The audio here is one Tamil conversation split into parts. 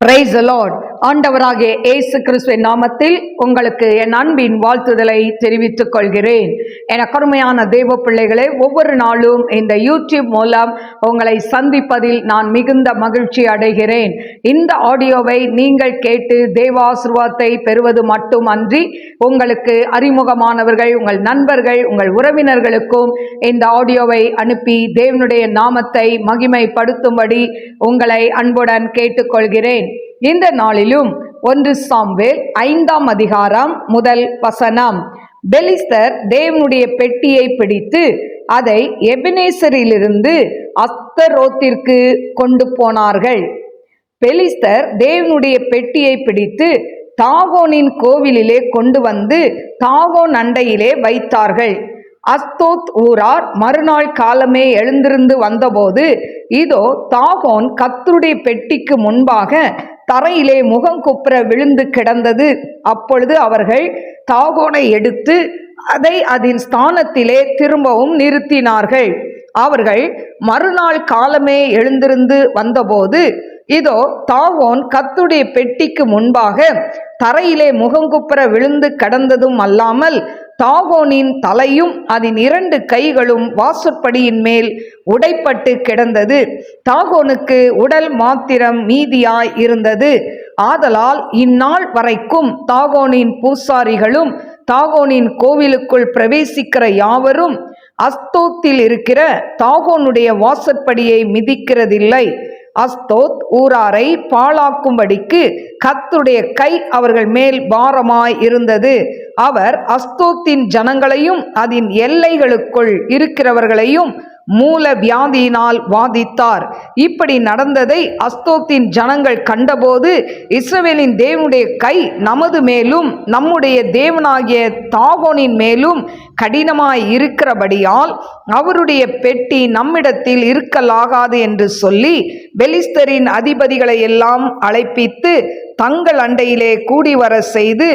praise the lord. ஆண்டவராகிய இயேசு கிறிஸ்துவின் நாமத்தில் உங்களுக்கு என் அன்பின் வாழ்த்துதலை தெரிவித்துக் கொள்கிறேன். என கருமையான தேவ பிள்ளைகளை ஒவ்வொரு நாளும் இந்த யூடியூப் மூலம் உங்களை சந்திப்பதில் நான் மிகுந்த மகிழ்ச்சி அடைகிறேன். இந்த ஆடியோவை நீங்கள் கேட்டு தேவாசிர்வாதத்தை பெறுவது மட்டுமன்றி உங்களுக்கு அறிமுகமானவர்கள் உங்கள் நண்பர்கள் உங்கள் உறவினர்களுக்கும் இந்த ஆடியோவை அனுப்பி தேவனுடைய நாமத்தை மகிமைப்படுத்தும்படி உங்களை அன்புடன் கேட்டுக்கொள்கிறேன். இந்த நாளிலும் ஒன்று சாம்வேல் ஐந்தாம் அதிகாரம் முதல் வசனம். பெலிஸ்தர் தேவனுடைய பெட்டியை பிடித்து அதை எபினேசரிலிருந்து அஸ்தரோத்திற்கு கொண்டு போனார்கள். பெலிஸ்தர் தேவனுடைய பெட்டியை பிடித்து தாகோனின் கோவிலிலே கொண்டு வந்து தாகோன் அண்டையிலே வைத்தார்கள். அஸ்தோத் ஊரார் மறுநாள் காலமே எழுந்திருந்து வந்தபோது இதோ தாகோன் கத்தருடைய பெட்டிக்கு முன்பாக தரையிலே முகம் குப்புற விழுந்து கிடந்தது. அப்பொழுது அவர்கள் தாகோனை எடுத்து அதை அதன் ஸ்தானத்திலே திரும்பவும் நிறுத்தினார்கள். அவர்கள் மறுநாள் காலமே எழுந்திருந்து வந்தபோது இதோ தாவோன் கத்துடைய பெட்டிக்கு முன்பாக தரையிலே முகங்குப்புற விழுந்து கடந்ததும் அல்லாமல் தாகோனின் தலையும் அதன் இரண்டு கைகளும் வாசற்படியின் மேல் உடைப்பட்டு கிடந்தது. தாகோனுக்கு உடல் மாத்திரம் மீதியாய் இருந்தது. ஆதலால் இந்நாள் வரைக்கும் தாகோனின் பூசாரிகளும் தாகோனின் கோவிலுக்குள் பிரவேசிக்கிற யாவரும் அஸ்தோத்தில் இருக்கிற தாகோனுடைய வாசற்படியை மிதிக்கிறதில்லை. அஸ்தோத் ஊராரை பாழாக்கும்படிக்கு கத்துடைய கை அவர்கள் மேல் பாரமாய் இருந்தது. அவர் அஸ்தோத்தின் ஜனங்களையும் அதன் எல்லைகளுக்குள் இருக்கிறவர்களையும் மூல வியாதியினால் வாதித்தார். இப்படி நடந்ததை அஸ்தோத்தின் ஜனங்கள் கண்டபோது இஸ்ரவேலின் தேவனுடைய கை நமது மேலும் நம்முடைய தேவனாகிய தாகோனின் மேலும் கடினமாய் இருக்கிறபடியால் அவருடைய பெட்டி நம்மிடத்தில் இருக்கலாகாது என்று சொல்லி பெலிஸ்தரின் அதிபதிகளை எல்லாம் அழைப்பித்து தங்கள் அண்டையிலே கூடி வர செய்து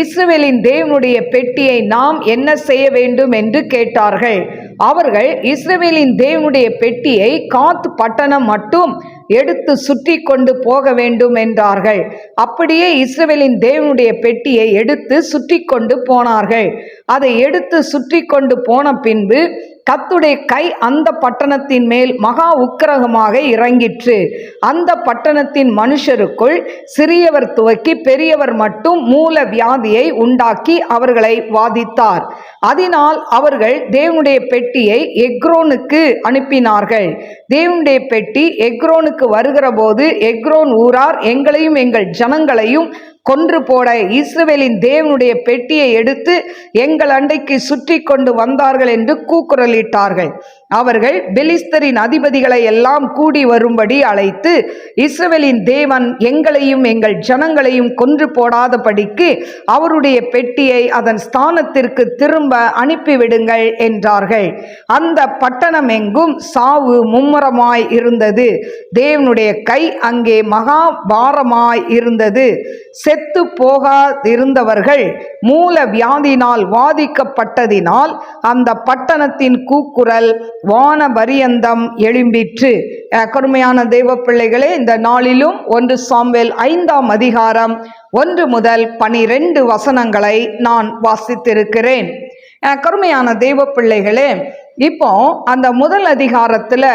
இஸ்ரவேலின் தேவனுடைய பெட்டியை நாம் என்ன செய்ய வேண்டும் என்று கேட்டார்கள். அவர்கள் இஸ்ரவேலின் தேவனுடைய பெட்டியை காத் பட்டணம் மட்டும் எடுத்து சுற்றி கொண்டு போக வேண்டும் என்றார்கள். அப்படியே இஸ்ரவேலின் தேவனுடைய பெட்டியை எடுத்து சுற்றி கொண்டு போனார்கள். அதை எடுத்து சுற்றி கொண்டு போன பின்பு கத்துடைய கை அந்த பட்டணத்தின் மேல் மகா உக்கிரகமாக இறங்கிற்று. அந்த பட்டணத்தின் மனுஷருக்குள் சிறியவர் துவக்கி பெரியவர் மட்டும் மூல வியாதியை உண்டாக்கி அவர்களை வாதித்தார். அதனால் அவர்கள் தேவனுடைய பெட்டியை எக்ரோனுக்கு அனுப்பினார்கள். தேவனுடைய பெட்டி எக்ரோனுக்கு வருகிற போது எக்ரோன் ஊரார் எங்களையும் எங்கள் ஜனங்களையும் கொன்று போட இஸ்ரவேலின் தேவனுடைய பெட்டியை எடுத்து எங்கள் அண்டைக்கு சுற்றி கொண்டு வந்தார்கள் என்று கூக்குரலிட்டார்கள். அவர்கள் பெலிஸ்தரின் அதிபதிகளை எல்லாம் கூடி வரும்படி அழைத்து இஸ்ரவேலின் தேவன் எங்களையும் எங்கள் ஜனங்களையும் கொன்று போடாதபடிக்கு அவருடைய பெட்டியை அதன் ஸ்தானத்திற்கு திரும்ப அனுப்பிவிடுங்கள் என்றார்கள். அந்த பட்டணம் எங்கும் சாவு மும்முரமாய் இருந்தது. தேவனுடைய கை அங்கே மகா பாரமாய் இருந்தது. செத்து போகாதிருந்தவர்கள் மூல வியாதினால் வாதிக்கப்பட்டதினால் அந்த பட்டணத்தின் கூக்குரல் வான பரியந்தம் எழும்பிற்று. அஹ் கருமையான தெய்வ பிள்ளைகளே இந்த நாளிலும் ஒன்று சாம்பேல் ஐந்தாம் அதிகாரம் ஒன்று முதல் பனிரெண்டு வசனங்களை நான் வாசித்திருக்கிறேன். கருமையான தெய்வ பிள்ளைகளே இப்போ அந்த முதல் அதிகாரத்தில்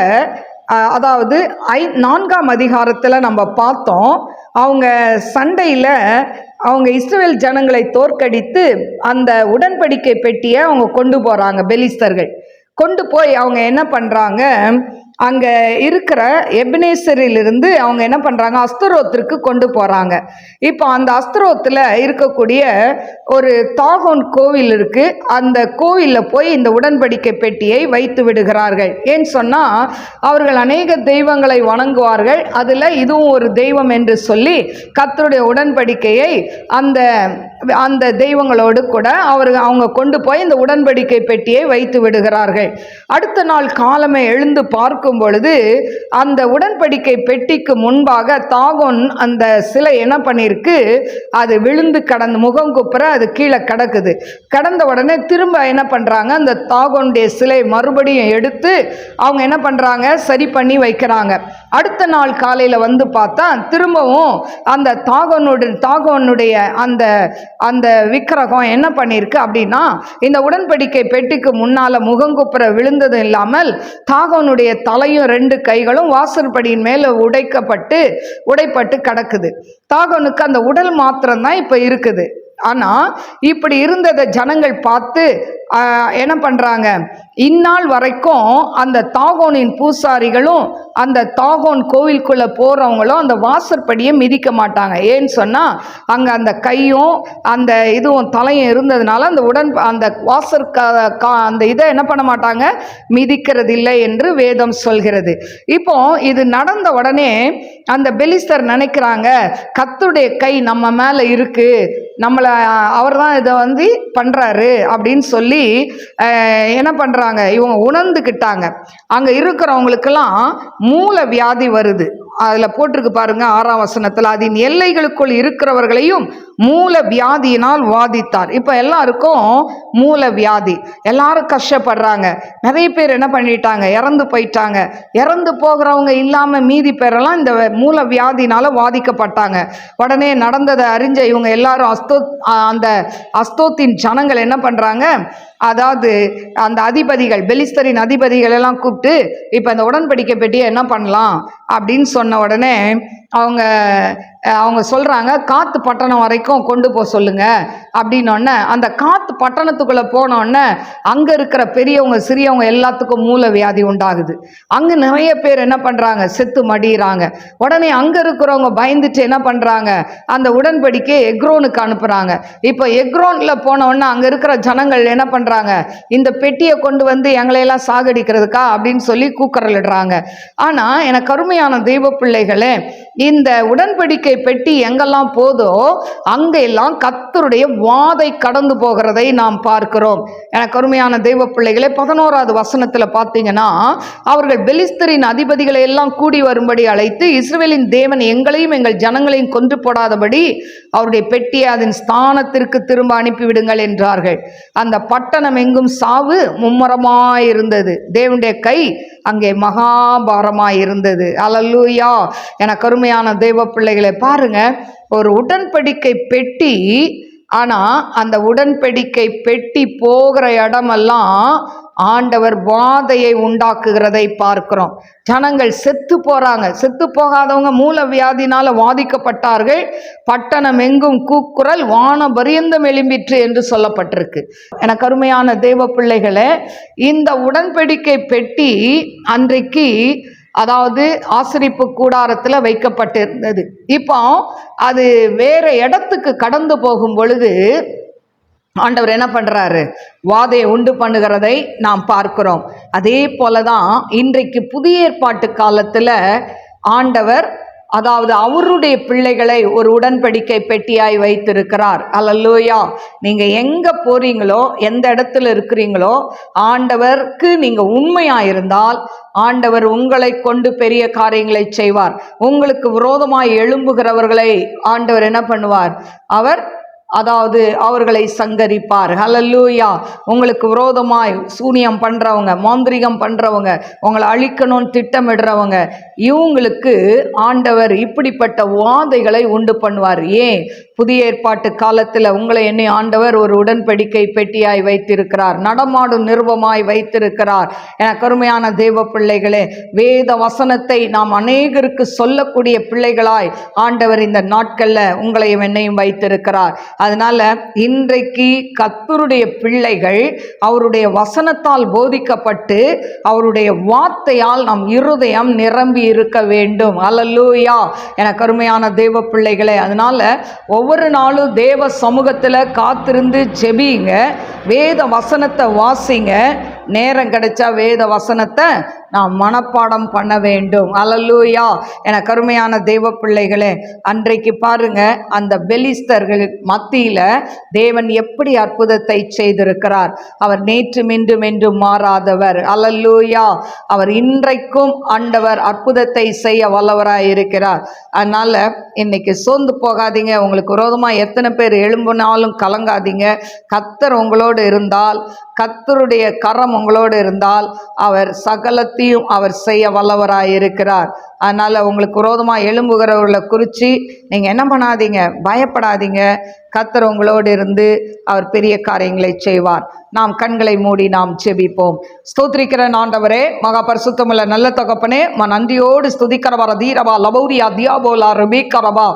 அதாவது ஐ நான்காம் அதிகாரத்தில் நம்ம பார்த்தோம் அவங்க சண்டையில் அவங்க இஸ்ரேல் ஜனங்களை தோற்கடித்து அந்த உடன்படிக்கை பெட்டியை அவங்க கொண்டு போகிறாங்க பெலிஸ்தர்கள். கொண்டு போய் அவங்க என்ன பண்ணுறாங்க அங்கே இருக்கிற எபினேசரிலிருந்து அவங்க என்ன பண்ணுறாங்க அஸ்தரோத்திற்கு கொண்டு போகிறாங்க இப்போ அந்த அஸ்தரோத்தில் இருக்கக்கூடிய ஒரு தாகோன் கோவில் இருக்குது அந்த கோவிலில் போய் இந்த உடன்படிக்கை பெட்டியை வைத்து விடுகிறார்கள். ஏன்னு சொன்னால் அவர்கள் அநேக தெய்வங்களை வணங்குவார்கள். அதில் இதுவும் ஒரு தெய்வம் என்று சொல்லி கத்தருடைய உடன்படிக்கையை அந்த அந்த தெய்வங்களோடு கூட அவர்கள் அவங்க கொண்டு போய் இந்த உடன்படிக்கை பெட்டியை வைத்து விடுகிறார்கள். அடுத்த நாள் காலமே எழுந்து பார்க்கும் பார்க்கும் பொழுது அந்த உடன்படிக்கை பெட்டிக்கு முன்பாக தாகோன் அந்த சிலை என்ன பண்ணியிருக்கு? அது விழுந்து கடந்து முகம் குப்புற அது கீழே கிடக்குது. கடந்த உடனே திரும்ப என்ன பண்ணுறாங்க அந்த தாகோனுடைய சிலை மறுபடியும் எடுத்து அவங்க என்ன பண்ணுறாங்க சரி பண்ணி வைக்கிறாங்க. அடுத்த நாள் காலையில் வந்து பார்த்தா திரும்பவும் அந்த தாகோனுடைய தாகோனுடைய அந்த அந்த விக்கிரகம் என்ன பண்ணியிருக்கு அப்படின்னா இந்த உடன்படிக்கை பெட்டிக்கு முன்னால் முகங்குப்புற விழுந்தது இல்லாமல் தாகோனுடைய தலையும் ரெண்டு கைகளும் வாசற்படியின் மேலே உடைக்கப்பட்டு உடைப்பட்டு கிடக்குது. தாகோனுக்கு அந்த உடல் மாத்திரம்தான் இப்போ இருக்குது. ஆனால் இப்படி இருந்ததை ஜனங்கள் பார்த்து என்ன பண்ணுறாங்க இந்நாள் வரைக்கும் அந்த தாகோனின் பூசாரிகளும் அந்த தாகோன் கோவிலுக்குள்ளே போகிறவங்களும் அந்த வாசற்படியை மிதிக்க மாட்டாங்க. ஏன்னு சொன்னால் அங்கே அந்த கையும் அந்த இதுவும் தலையும் இருந்ததுனால அந்த உடன் அந்த வாசற் க- கா- அந்த இதை என்ன பண்ண மாட்டாங்க? மிதிக்கிறது இல்லை என்று வேதம் சொல்கிறது. இப்போ இது நடந்த உடனே அந்த பெலிஸ்தர் நினைக்கிறாங்க கத்துடைய கை நம்ம மேலே இருக்குது நம்மளை அவர் தான் இதை வந்து பண்ணுறாரு அப்படின்னு சொல்லி என்ன பண்ணுறாங்க இவங்க உணர்ந்துக்கிட்டாங்க அங்கே இருக்கிறவங்களுக்கெல்லாம் மூல வியாதி வருது. அதில் போட்டிருக்கு பாருங்க ஆறாம் வசனத்தில் அதன் எல்லைகளுக்குள் இருக்கிறவர்களையும் மூல வியாதியினால் வாதித்தார். இப்போ எல்லாருக்கும் மூல வியாதி எல்லாரும் கஷ்டப்படுறாங்க. நிறைய பேர் என்ன பண்ணிட்டாங்க? இறந்து போயிட்டாங்க. இறந்து போகிறவங்க இல்லாமல் மீதி பேரெல்லாம் இந்த மூல வியாதினால வாதிக்கப்பட்டாங்க. உடனே நடந்ததை அறிஞ்ச இவங்க எல்லாரும் அஸ்தோ அந்த அஸ்தோத்தின் ஜனங்கள் என்ன பண்ணுறாங்க அதாவது அந்த அதிபதிகள் பெலிஸ்தரின் அதிபதிகள் எல்லாம் கூப்பிட்டு இப்போ இந்த உடன்படிக்கை பெட்டியை என்ன பண்ணலாம்? அப்படின்னு சொன்ன உடனே அவங்க அவங்க சொல்கிறாங்க காத்து பட்டணம் வரைக்கும் கொண்டு போக சொல்லுங்க. அப்படின்னோடனே அந்த காத்து பட்டணத்துக்குள்ளே போனோடனே அங்கே இருக்கிற பெரியவங்க சிறியவங்க எல்லாத்துக்கும் மூல வியாதி உண்டாகுது. அங்கே நிறைய பேர் என்ன பண்ணுறாங்க செத்து மடியிறாங்க. உடனே அங்கே இருக்கிறவங்க பயந்துட்டு என்ன பண்ணுறாங்க அந்த உடன்படிக்கை எக்ரோனுக்கு அனுப்புகிறாங்க இப்போ எக்ரோனில் போனோடனே அங்கே இருக்கிற ஜனங்கள் என்ன பண்ணுறாங்க இந்த பெட்டியை கொண்டு வந்து எங்களையெல்லாம் சாகடிக்கிறதுக்கா? அப்படின்னு சொல்லி கூக்குரலிடுறாங்க. ஆனால் எனக்கு கருமையான தெய்வ பிள்ளைகளே இந்த உடன்படிக்கை பெட்டி எங்கெல்லாம் போதோ அங்கெல்லாம் கத்தருடைய வாதை கடந்து போகிறதை நாம் பார்க்கிறோம். எனக்கு அருமையான தெய்வ பிள்ளைகளே பதினோராவது வசனத்தில் பார்த்தீங்கன்னா அவர்கள் பெலிஸ்தரின் அதிபதிகளை எல்லாம் கூடி வரும்படி அழைத்து இஸ்ரேலின் தேவன் எங்களையும் எங்கள் ஜனங்களையும் கொன்று போடாதபடி அவருடைய பெட்டியை அதன் ஸ்தானத்திற்கு திரும்ப அனுப்பிவிடுங்கள் என்றார்கள். அந்த பட்டணம் எங்கும் சாவு மும்முரமாயிருந்தது. தேவனுடைய கை அங்கே மகாபாரமாயிருந்தது. அலல்லூயா என கருமையான தெய்வ பிள்ளைகளை பாருங்க ஒரு உடன்படிக்கை பெட்டி ஆனால் அந்த உடன்படிக்கை பெட்டி போகிற இடமெல்லாம் ஆண்டவர் வாதையை உண்டாக்குகிறதை பார்க்கிறோம். ஜனங்கள் செத்து போறாங்க. செத்து போகாதவங்க மூல வியாதினால வாதிக்கப்பட்டார்கள். பட்டணம் எங்கும் கூக்குரல் வான பரியந்தம் எழும்பிற்று என்று சொல்லப்பட்டிருக்கு. என கருமையான தேவ பிள்ளைகளே இந்த உடன்படிக்கை பெட்டி அன்றைக்கு அதாவது ஆசிரிப்பு கூடாரத்தில் வைக்கப்பட்டிருந்தது. இப்போ அது வேற இடத்துக்கு கடந்து போகும் பொழுது ஆண்டவர் என்ன பண்ணுறாரு வாதையை உண்டு பண்ணுகிறதை நாம் பார்க்கிறோம். அதே போல தான் இன்றைக்கு புதிய ஏற்பாட்டு காலத்தில் ஆண்டவர் அதாவது அவருடைய பிள்ளைகளை ஒரு உடன்படிக்கை பெட்டியாய் வைத்திருக்கிறார். அல்லல்லூயா நீங்கள் எங்கே போறீங்களோ எந்த இடத்துல இருக்கிறீங்களோ ஆண்டவருக்கு நீங்கள் உண்மையாக இருந்தால் ஆண்டவர் உங்களை கொண்டு பெரிய காரியங்களை செய்வார். உங்களுக்கு விரோதமாய் எழும்புகிறவர்களை ஆண்டவர் என்ன பண்ணுவார்? அவர் அதாவது அவர்களை சங்கரிப்பார். ஹலல்லூயா உங்களுக்கு விரோதமாய் சூனியம் பண்ணுறவங்க மாந்திரிகம் பண்ணுறவங்க உங்களை அழிக்கணும்னு திட்டமிடுறவங்க இவங்களுக்கு ஆண்டவர் இப்படிப்பட்ட வாதைகளை உண்டு பண்ணுவார். ஏன்? புதிய ஏற்பாட்டு காலத்தில் உங்களை என்னை ஆண்டவர் ஒரு உடன்படிக்கை பெட்டியாய் வைத்திருக்கிறார். நடமாடும் நிருபமாய் வைத்திருக்கிறார். என கருமையான தெய்வ பிள்ளைகளே வேத வசனத்தை நாம் அநேகருக்கு சொல்லக்கூடிய பிள்ளைகளாய் ஆண்டவர் இந்த நாட்களில் உங்களையும் என்னையும் வைத்திருக்கிறார். அதனால இன்றைக்கு கத்தருடைய பிள்ளைகள் அவருடைய வசனத்தால் போதிக்கப்பட்டு அவருடைய வார்த்தையால் நம் இருதயம் நிரம்பி இருக்க வேண்டும். அலல்லூயா என கருமையான தேவ பிள்ளைகளே அதனால் ஒவ்வொரு நாளும் தேவ சமூகத்தில் காத்திருந்து செபிங்க வேத வசனத்தை வாசிங்க. நேரம் கிடைச்சா வேத வசனத்தை நாம் மனப்பாடம் பண்ண வேண்டும். அலல்லூயா. என கருமையான தெய்வ பிள்ளைகளே அன்றைக்கு பாருங்க அந்த பெலிஸ்தர்கள் மத்தியில தேவன் எப்படி அற்புதத்தை செய்திருக்கிறார். அவர் நேற்று மின்றும் என்றும் மாறாதவர். அலல்லூயா. அவர் இன்றைக்கும் ஆண்டவர் அற்புதத்தை செய்ய வல்லவராய் இருக்கிறார். அதனால இன்னைக்கு சோர்ந்து போகாதீங்க. உங்களுக்கு விரோதமாக எத்தனை பேர் எழும்புனாலும் கலங்காதீங்க. கத்தர் உங்களோடு இருந்தால் கத்தருடைய கரம் உங்களோடு இருந்தால் அவர் சகலத்தையும் அவர் செய்ய வல்லவராயிருக்கிறார். அதனால் உங்களுக்கு விரோதமாக எழும்புகிறவர்களை குறித்து நீங்கள் என்ன பண்ணாதீங்க? பயப்படாதீங்க. கத்தர் உங்களோடு இருந்து அவர் பெரிய காரியங்களை செய்வார். நாம் கண்களை மூடி நாம் செபிப்போம் ஸ்தோத்திரிக்கிற ஆண்டவரே மகா பரிசுத்தமுள்ள நல்ல தகப்பனே ம நந்தியோடு ஸ்துதிக்கிறவர தீரவா லபௌரியா தியாபோலா ருபேக்கரபா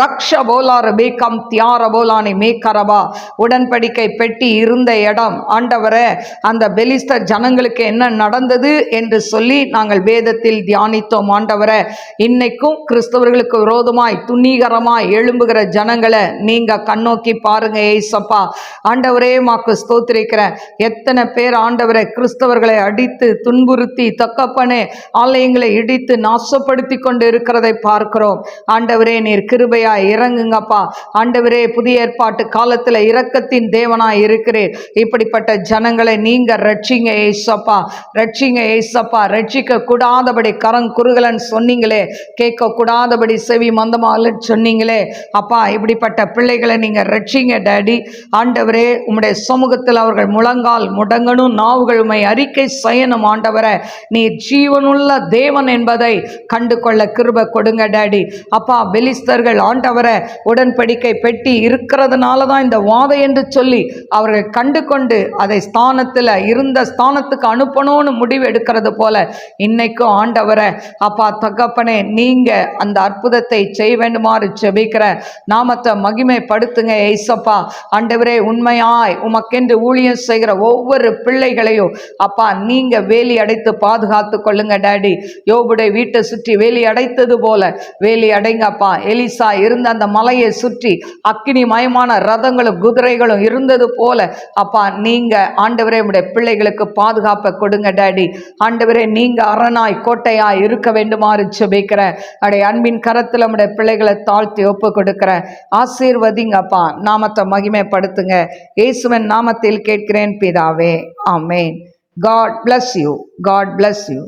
ரக்ஷ போலா ருபேக்கம் தியார போலானி மேக்கரபா உடன்படிக்கை பெட்டி இருந்த இடம். ஆண்டவரே அந்த பெலிஸ்தர் ஜனங்களுக்கு என்ன நடந்தது என்று சொல்லி நாங்கள் வேதத்தில் தியானித்தோம். ஆண்டவரே இன்னைக்கும் கிறிஸ்தவர்களுக்கு விரோதமாய் துணிகரமாய் எழும்புகிற ஜனங்களை நீங்க கண்ணோக்கி பாருங்க ஏசப்பா. ஆண்டவரே மாக்கு ஸ்தோத்திரிக்கிறேன். எத்தனை பேர் ஆண்டவரை கிறிஸ்தவர்களை அடித்து துன்புறுத்தி தக்கப்பனே ஆலயங்களை இடித்து நாசப்படுத்தி கொண்டு இருக்கிறதை பார்க்கிறோம். ஆண்டவரே நீர் கிருபையா இறங்குங்கப்பா. ஆண்டவரே புதிய ஏற்பாட்டு காலத்தில் இரக்கத்தின் தேவனாய் இருக்கிறேன் இப்படிப்பட்ட ஜனங்களை நீங்க ரட்சிங்க ஏசப்பா. ரட்சிங்க ஏசப்பா. ரட்சிக்க கூடாதபடி கரங் குறுகலன் சொன்னீங்களே கேட்கக்கூடாதபடி செவி மந்தமாக சொன்னீங்களே அப்பா இப்படிப்பட்ட பிள்ளைகளை நீங்கள் ரட்சிங்க டேடி. ஆண்டவரே உம்முடைய சமூகத்தில் அவர்கள் முழங்கால் முடங்கணும் நாவுகள் உம்மை அறிக்கை செய்யணும் ஆண்டவரை. நீ ஜீவனுள்ள தேவன் என்பதை கண்டு கொள்ள கிருப கொடுங்க டேடி. அப்பா பெலிஸ்தர்கள் ஆண்டவரை உடன்படிக்கை பெட்டி இருக்கிறதுனால தான் இந்த வாதை என்று சொல்லி அவர்கள் கண்டு கொண்டு அதை ஸ்தானத்தில் இருந்த ஸ்தானத்துக்கு அனுப்பணும்னு முடிவு எடுக்கிறது போல இன்னைக்கும் ஆண்டவரை அப்பா தகப்பனே நீங்க அந்த அற்புதத்தை செய்ய வேண்டுமாறு செபிக்கிற நாமத்தை மகிமைப்படுத்துங்க ஐசப்பா ஆண்டவரே உண்மையாய் உமக்கென்று ஊழியம் செய்கிற ஒவ்வொரு பிள்ளைகளையும் அப்பா நீங்க வேலி அடைத்து பாதுகாத்து கொள்ளுங்க டேடி. யோபுடைய வீட்டை சுற்றி வேலி அடைத்தது போல வேலி அடைங்கப்பா எலிசா இருந்த அந்த மலையை சுற்றி அக்கினி மயமான ரதங்களும் குதிரைகளும் இருந்தது போல அப்பா நீங்க ஆண்டவரே உடைய பிள்ளைகளுக்கு பாதுகாப்பை கொடுங்க டேடி. ஆண்டவரே நீங்க அரணாய் கோட்டையாய் இருக்க வேண்டுமா மாறி செபிக்கிறேன் அடைய அன்பின் கரத்தில் நம்முடைய பிள்ளைகளை தாழ்த்தி ஒப்பு கொடுக்கிறேன் ஆசீர்வதிங்கப்பா நாமத்தை மகிமைப்படுத்துங்க. இயேசுவன் நாமத்தில் கேட்கிறேன் பிதாவே. ஆமேன். God bless you God bless you